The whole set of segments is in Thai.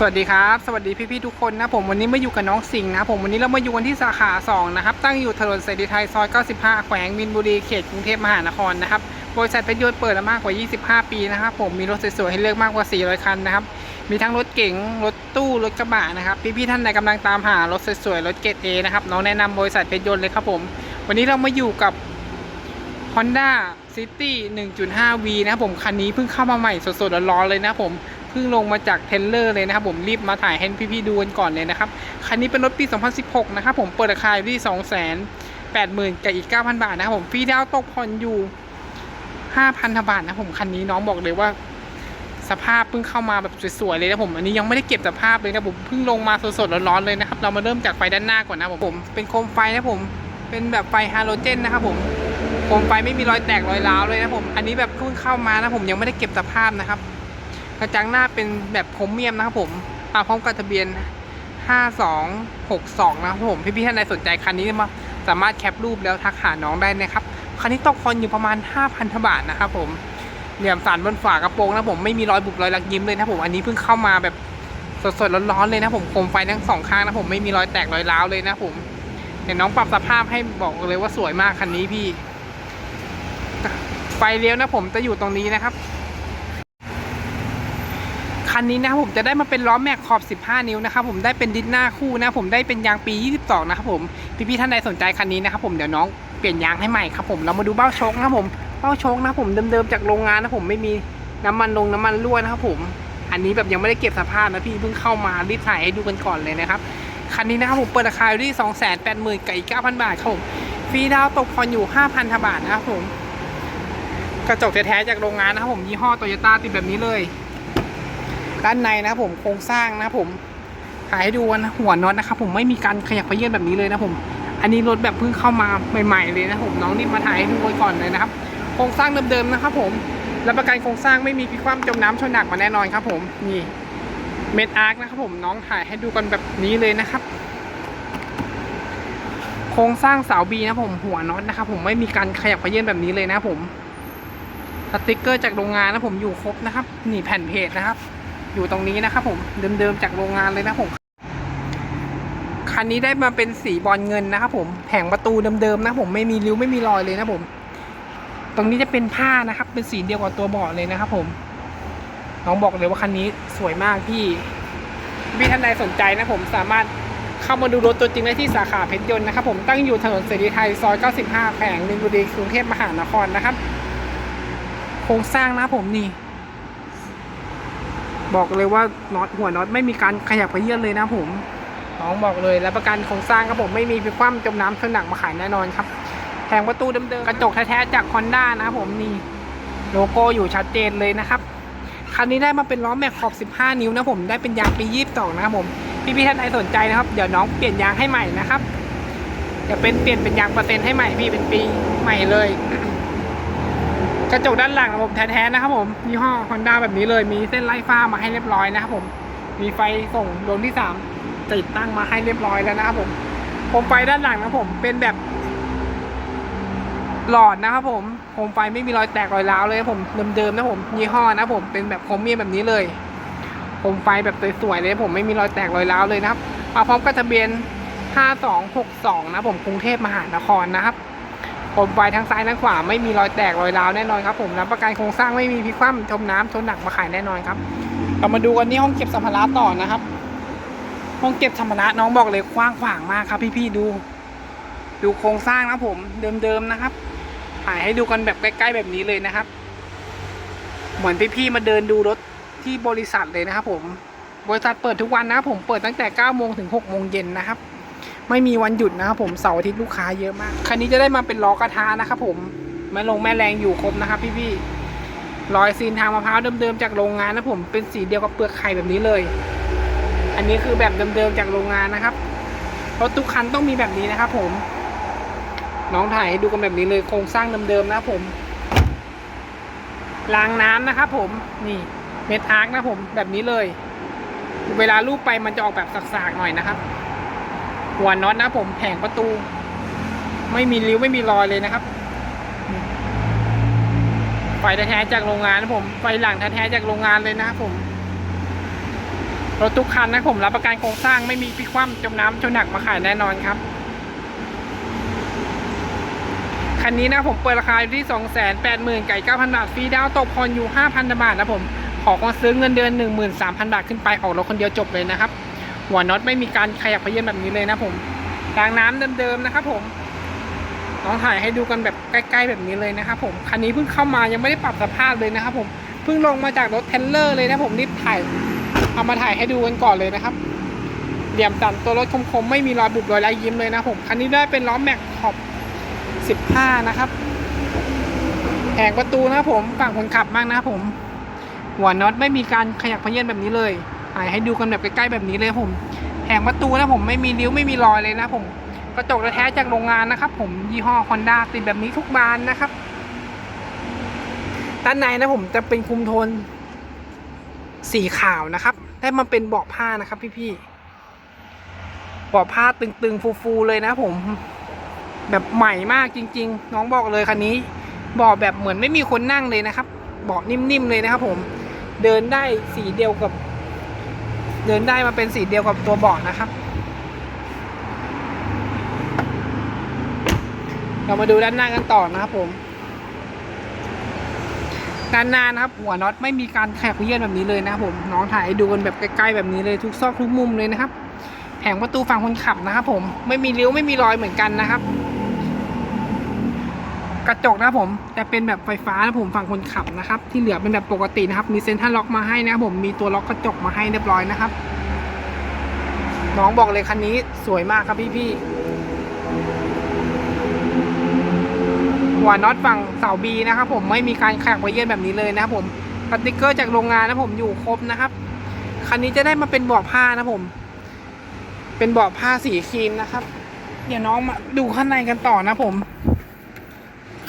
สวัสดีครับ สวัสดีพี่ๆทุกคนนะผมวันนี้มาอยู่กับน้องสิงห์นะผมวันนี้เรามาอยู่กันที่สาขา2นะครับตั้งอยู่ถนนเสรีไทยซอย 95 แขวงมินบุรีเขตกรุงเทพมหานครนะครับบริษัทเพชรยนต์เปิดมามากกว่า 25 ปีนะครับผมมีรถสวยๆให้เลือกมากกว่า 400 คันนะครับมีทั้งรถเก๋งรถตู้รถกระบะนะครับพี่ๆท่านใดกำลังตามหารถสวยๆรถเกรด A นะครับน้องแนะนำบริษัทเพชรยนต์เลยครับผม วันนี้เรามาอยู่กับ Honda City 1.5V นะครับผมคันนี้เพิ่งเข้ามาใหม่สดๆร้อนๆเลยนะผม เพิ่งลงมาจากเทรลเลอร์เลยนะครับ ผมรีบมาถ่ายให้พี่ๆดูกันก่อนเลยนะครับคันนี้เป็นรถปี 2016 นะครับผมเปิดราคาอยู่ที่ 280,000กับอีก 9,000 บาทนะครับผมฟรีดาวตกผ่อนอยู่ 5,000 บาทนะผมคันนี้น้องบอกเลยว่าสภาพเพิ่งเข้ามาแบบสวยๆเลยนะผมอันนี้ยังไม่ได้เก็บสภาพเลยนะผมเพิ่งลงมาสดๆร้อนๆเลยนะครับเรามาเริ่มจากไฟด้านหน้าก่อนนะผมผมเป็นโคมไฟนะผมเป็นแบบไฟฮาโลเจนนะครับผมโคมไฟไม่มีรอยแตกรอยร้าวเลยนะผมอันนี้แบบเพิ่งเข้ามานะผมยังไม่ได้เก็บสภาพนะครับ กระจังหน้าเป็นแบบโครเมียมนะครับผมมาพร้อมกับทะเบียน 5262 นะครับผม พี่ๆท่านใดสนใจคันนี้มาสามารถแคปรูปแล้วทักหาน้องได้นะครับ คันนี้ตกคอนอยู่ประมาณ 5,000บาทนะครับผม เหลี่ยมสันบนฝากระโปรงนะผมไม่มีรอยบุบรอยลักยิ้มเลยนะผม อันนี้เพิ่งเข้ามาแบบสดๆร้อนๆเลยนะผม โคมไฟทั้งสองข้างนะผมไม่มีรอยแตกรอยร้าวเลยนะผมเห็นน้องปรับสภาพให้บอกเลยว่าสวยมากคันนี้พี่ ไฟเลี้ยวนะผมจะอยู่ตรงนี้นะครับ คันนี้นะครับผมจะได้มาเป็นล้อแม็กขอบ 15 นิ้วนะครับผมได้เป็นดิสหน้าคู่นะผมได้เป็นยางปี 22 นะครับผมพี่ๆท่านใดสนใจคันนี้นะครับผมเดี๋ยวน้องเปลี่ยนยางให้ใหม่ครับผมเรามาดูเบ้าโชคนะครับผมเบ้าโชคนะครับผมเดิมๆจากโรงงานนะผมไม่มีน้ำมันลงน้ำมันรั่วนะครับผมอันนี้แบบยังไม่ได้เก็บสภาพนะพี่เพิ่งเข้ามารีบถ่ายให้ดูกันก่อนเลยนะครับคันนี้นะครับผมเปิดราคาอยู่ที่ 280,000กับอีก9,000 บาทครับผมฟรีดาวตกผ่อนอยู่ 5,000บาทนะครับผมกระจกแท้ๆจากโรงงานนะครับผมยี่ห้อโตโยต้าติดแบบนี้เลย ด้านในนะครับผมโครงสร้างนะครับผมถ่ายให้ดูนะหัวน็อตนะครับผมไม่มีการขยับเขยื่อนแบบนี้เลยนะผม อันนี้รถแบบเพิ่งเข้ามาใหม่ๆเลยนะผมน้องนี่มาถ่ายให้ดูไว้ก่อนเลยนะครับโครงสร้างเดิมๆนะครับผมรับประกันโครงสร้างไม่มีพิกคว่ำจมน้ำชนหนักมาแน่นอนครับ ผมนี่เม็ดอาร์คนะครับผมน้องถ่ายให้ดูกันแบบนี้เลยนะครับ โครงสร้างเสาบีนะผมหัวน็อตนะครับผมไม่มีการขยับเขยื่อนแบบนี้เลยนะผมสติกเกอร์จากโรงงานนะผมอยู่ครบนะครับนี่แผ่นเพจนะครับ อยู่ตรงนี้นะครับผมเดิมๆจากโรงงานเลยนะผมคันนี้ได้มาเป็นสีบอลเงินนะครับผมแผงประตูเดิมๆนะผมไม่มีริ้วไม่มีรอยเลยนะผม ตรงนี้จะเป็นผ้านะครับ เป็นสีเดียวกับตัวเบาะเลยนะครับผมน้องบอกเลยว่าคันนี้สวยมากพี่พี่ท่านใดสนใจนะผมสามารถเข้ามาดูรถตัวจริงได้ที่สาขาเพชรยนต์นะครับผมตั้งอยู่ถนนเสรีไทยซอย 95แขวงมินบุรีกรุงเทพมหานครนะครับ โครงสร้างนะผมนี่ บอกเลยว่าน็อตหัวน็อตไม่มีการขยับไปเยื่นเลยนะผมน้องบอกเลยและประกันโครงสร้างครับผมไม่มีพิคว่ำจมน้ำชนหนักมาขายแน่นอนครับแผงประตูเดิมๆกระจกแท้ๆจากฮอนด้านะครับผมนี่โลโก้อยู่ชัดเจนเลยนะครับคันนี้ได้มาเป็นล้อแม็กขอบ 15 นิ้วนะผมได้เป็นยางปี 22 นะครับผมพี่ๆท่านใดสนใจนะครับ เดี๋ยวน้องเปลี่ยนยางให้ใหม่นะครับเดี๋ยวเป็นเปลี่ยนเป็นยางเปอร์เซ็นต์ให้ใหม่พี่เป็นปีใหม่เลย กระจกด้านหลังระบบแท้ๆนะครับผมยี่ห้อ Honda แบบนี้เลยมีเส้นไล่ฟ้ามาให้เรียบร้อยนะครับผมมีไฟส่งดวงที่สามติดตั้งมาให้เรียบร้อยแล้วนะครับผมโคมไฟด้านหลังนะผมเป็นแบบหลอดนะครับผมโคมไฟไม่มีรอยแตกรอยร้าวเลยครับผมเดิมๆนะผมยี่ห้อนะผมเป็นแบบโครเมียแบบนี้เลยโคมไฟแบบสวยๆเลยผมไม่มีรอยแตกรอยร้าวเลยนะครับมาพร้อมกับทะเบียน 5262 นะผมกรุงเทพมหานครนะครับ โคมไฟทั้งซ้ายทั้งขวาไม่มีรอยแตกรอยร้าวแน่นอนครับผมรับประกันโครงสร้างไม่มีพิคว่ำจมน้ำชนหนักมาขายแน่นอนครับเรามาดูกันที่ห้องเก็บสัมภาระต่อนะครับ ห้องเก็บสัมภาระน้องบอกเลยกว้างขวางมากครับ พี่ๆดู ดูโครงสร้างนะผม เดิมๆนะครับถ่ายให้ดูกันแบบใกล้ ๆ แบบนี้เลยนะครับ เหมือนพี่ๆมาเดินดูรถที่บริษัทเลยนะครับผมบริษัทเปิดทุกวันนะผมเปิดตั้งแต่9โมงถึง6โมงเย็นนะครับ ไม่มีวันหยุดนะครับผมเสาร์อาทิตย์ลูกค้าเยอะมาก คันนี้จะได้มาเป็นล้อกระทะนะครับผมแม่ลงแม่แรงอยู่ครบนะครับพี่ๆรอยซีนทางมะพร้าวเดิมๆจากโรงงานนะผมเป็นสีเดียวกับเปลือกไข่แบบนี้เลย อันนี้คือแบบเดิมๆจากโรงงานนะครับรถทุกคันต้องมีแบบนี้นะครับผม น้องถ่ายให้ดูกันแบบนี้เลยโครงสร้างเดิมๆนะผมรางน้ำนะครับผมนี่เม็ดอาร์คนะผมแบบนี้เลย เวลาลูบไปมันจะออกแบบสักๆหน่อยนะครับ หัวน็อตนะผมแผงประตู ไม่มีริ้วไม่มีรอยเลยนะครับ ไฟแท้ๆจากโรงงานนะผมไฟหลังแท้ๆจากโรงงานเลยนะครับผมรถทุกคันนะผมรับประกันโครงสร้างไม่มีพิคว่ำจมน้ำจมหนักมาขายแน่นอนครับคันนี้นะผมเปิดราคาอยู่ที่ 2 8 0 0 0 0ไก่9,000 บาทฟรีดาวตกผ่อนอยู่ 5,000 บาทนะผม ขอคนซื้อเงินเดือน 13,000 บาทขึ้นไปออกรถคนเดียวจบเลยนะครับ หัวน็อตไม่มีการขยับเขยื้อนแบบนี้เลยนะผมรางน้ำเดิมๆนะครับผมน้องถ่ายให้ดูกันแบบใกล้ ๆ แบบนี้เลยนะครับผมคันนี้เพิ่งเข้ามายังไม่ได้ปรับสภาพเลยนะครับผมเพิ่งลงมาจากรถเทรลเลอร์เลยนะผมรีบถ่ายเอามาถ่ายให้ดูกันก่อนเลยนะครับเหลี่ยมตันตัวรถคมๆไม่มีรอยบุบรอยลายยิ้มเลยนะผมคันนี้ได้เป็นล้อแม็กขอบ 15 นะครับแผงประตูนะครับผมฝั่งคนขับมากนะครับผม หัวน็อตไม่มีการขยับเขยื้อนแบบนี้เลย ให้ดูกันแบบใกล้ๆแบบนี้เลยผมแผงประตูนะผมไม่มีริ้วไม่มีรอยเลยนะผมกระจกแท้จากโรงงานนะครับ ผมยี่ห้อ Honda ติดแบบนี้ทุกบานนะครับด้านในนะผมจะเป็นคุมโทนสีขาวนะครับ ได้มาเป็นเบาะผ้านะครับพี่ๆเบาะผ้าตึงๆ ฟูๆเลยนะผมแบบใหม่มากจริง ๆ น้องบอกเลยคันนี้เบาะแบบเหมือนไม่มีคนนั่งเลยนะครับเบาะนิ่มๆเลยนะครับ ผมเดินได้สีเดียวกับ เดินได้มาเป็นสีเดียวกับตัวเบาะนะครับ เรามาดูด้านหน้ากันต่อนะครับผม ด้านหน้านะครับ หัวน็อตไม่มีการแขกเยื่อนแบบนี้เลยนะครับผมน้องถ่ายดูกันแบบใกล้ๆแบบนี้เลยทุกซอกทุกมุมเลยนะครับ แผงประตูฝั่งคนขับนะครับผมไม่มีริ้วไม่มีรอยเหมือนกันนะครับ กระจกนะครับผมจะเป็นแบบไฟฟ้านะผมฝั่งคนขับนะครับ ที่เหลือเป็นแบบปกตินะครับ มีเซ็นทรัลล็อกมาให้นะครับผมมีตัวล็อกกระจกมาให้เรียบร้อยนะครับ น้องบอกเลยคันนี้สวยมากครับพี่ๆหัวน็อตฝั่งเสาบีนะครับผมไม่มีการแขกไว้เย็นแบบนี้เลยนะครับผมสติกเกอร์จากโรงงานนะผมอยู่ครบนะครับคันนี้จะได้มาเป็นเบาะผ้านะผม เป็นเบาะผ้าสีครีมนะครับ เดี๋ยวน้องมาดูข้างในกันต่อนะผม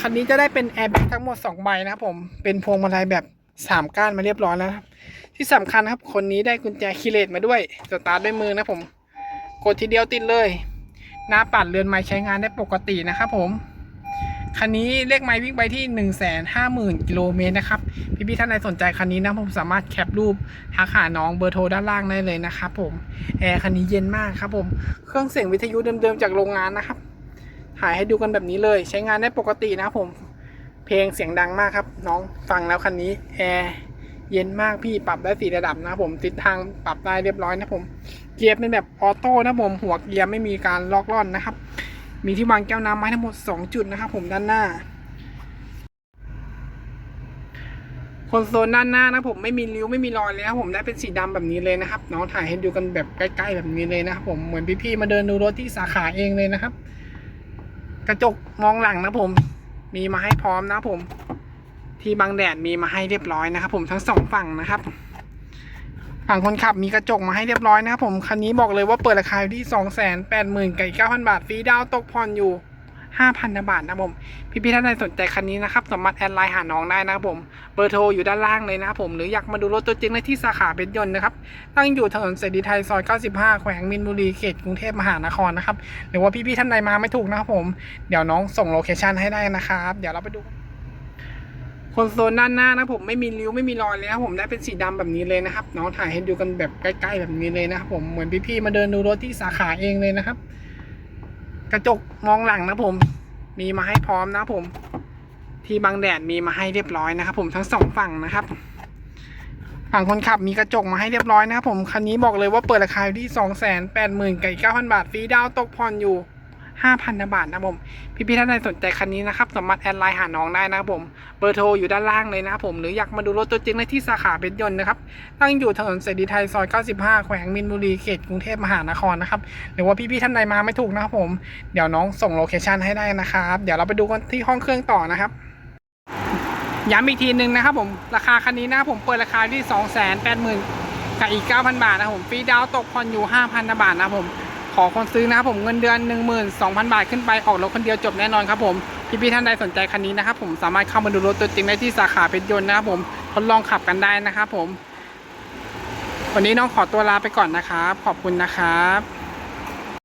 คันนี้จะได้เป็นแอร์แบ็กทั้งหมด 2 ใบนะครับผม เป็นพวงมาลัยแบบ 3 ก้านมาเรียบร้อยแล้วครับ ที่สำคัญนะครับ คนนี้ได้กุญแจคีเลสมาด้วย สตาร์ทด้วยมือนะผม กดทีเดียวติดเลย หน้าปัดเรือนไม้ใช้งานได้ปกตินะครับผม คันนี้เลขไม้วิ่งไปที่1นึ่งแสนห้าหมื่นกิโลเมตรนะครับพี่พี่ๆท่านใดสนใจคันนี้นะผมสามารถแคปรูปทักหาน้องเบอร์โทรด้านล่างได้เลยนะครับผม แอร์คันนี้เย็นมากครับผม เครื่องเสียงวิทยุเดิมๆจากโรงงานนะครับ ถ่ายให้ดูกันแบบนี้เลย ใช้งานได้ปกตินะครับผม เพลงเสียงดังมากครับ น้องฟังแล้วคันนี้แอร์เย็นมากพี่ปรับได้สี่ระดับนะผมทิศทางปรับได้เรียบร้อยนะผม เกียร์เป็นแบบออโต้นะผมหัวเกียร์ไม่มีการล็อกล่อนนะครับ มีที่วางแก้วน้ำไม้ทั้งหมด 2 จุดนะครับผมด้านหน้าคอนโซลด้านหน้านะผมไม่มีริ้วไม่มีรอยเลยนะผมได้เป็นสีดำแบบนี้เลยนะครับน้องถ่ายให้ดูกันแบบใกล้ ๆ แบบนี้เลยนะครับผมเหมือนพี่ๆมาเดินดูรถที่สาขาเองเลยนะครับ กระจกมองหลังนะผม มีมาให้พร้อมนะผม ที่บางแดดมีมาให้เรียบร้อยนะครับ ผมทั้งสองฝั่งนะครับฝั่งคนขับมีกระจกมาให้เรียบร้อยนะครับผมคันนี้บอกเลยว่าเปิดราคาอยู่ที่ 2 8 0 0 0 0ไก่9,000 บาทฟรีดาวน์ตกผ่อนอยู่ 5,000บาทนะผม พี่ๆท่านใดสนใจคันนี้นะครับสามารถแอดไลน์หาน้องได้นะครับผม เบอร์โทรอยู่ด้านล่างเลยนะครับผม หรืออยากมาดูรถตัวจริงได้ที่สาขาเป็นยนต์นะครับ ตั้งอยู่ถนนเสรีไทยซอย 95 แขวงมินบุรี เขตกรุงเทพมหานครนะครับ หรือว่าพี่ๆท่านใดมาไม่ถูกนะครับผม เดี๋ยวน้องส่งโลเคชันให้ได้นะครับ เดี๋ยวเราไปดูคอนโซลด้านหน้านะผมไม่มีริ้วไม่มีรอยเลยนะครับผมได้เป็นสีดำแบบนี้เลยนะครับน้องถ่ายให้ดูกันแบบใกล้ ๆ แบบนี้เลยนะครับผมเหมือนพี่ๆมาเดินดูรถที่สาขาเองเลยนะครับ กระจกมองหลังนะผม มีมาให้พร้อมนะผม ที่บังแดดมีมาให้เรียบร้อยนะครับ ผมทั้งสองฝั่งนะครับ ฝั่งคนขับมีกระจกมาให้เรียบร้อยนะครับผมคันนี้บอกเลยว่าเปิดราคาอยู่ที่สองแสนแปดหมื่นกับเก้าพันบาทฟรีดาวน์ตกผ่อนอยู่ ห้าพันบาทนะผมพี่พี่ๆท่านใดสนใจคันนี้นะครับ สามารถแอดไลน์หาน้องได้นะครับผม เบอร์โทรอยู่ด้านล่างเลยนะครับผม หรืออยากมาดูรถตัวจริงได้ที่สาขาเป็นยนต์นะครับ ตั้งอยู่ถนนเสรีไทยซอย 95 แขวงมินบุรีเขตกรุงเทพมหานครนะครับ หรือว่าพี่พี่ๆท่านใดมาไม่ถูกนะครับผม เดี๋ยวน้องส่งโลเคชันให้ได้นะครับ เดี๋ยวเราไปดูกันที่ห้องเครื่องต่อนะครับย้ำอีกทีหนึ่งนะครับผมราคาคันนี้นะผมเปิดราคาที่ 2 8 0 0 0 0กับอีก 9,000 บาทนะผมฟรีดาวตกผ่อนอยู่ 5,000 บาทนะผม ขอคนซื้อนะครับผมเงินเดือน 12,000 บาทขึ้นไปออกรถคนเดียวจบแน่นอนครับผมพี่ๆท่านใดสนใจคันนี้นะครับผมสามารถเข้ามาดูรถตัวจริงได้ที่สาขาเพชรยนต์นะครับผมทดลองขับกันได้นะครับผม วันนี้น้องขอตัวลาไปก่อนนะครับ ขอบคุณนะครับ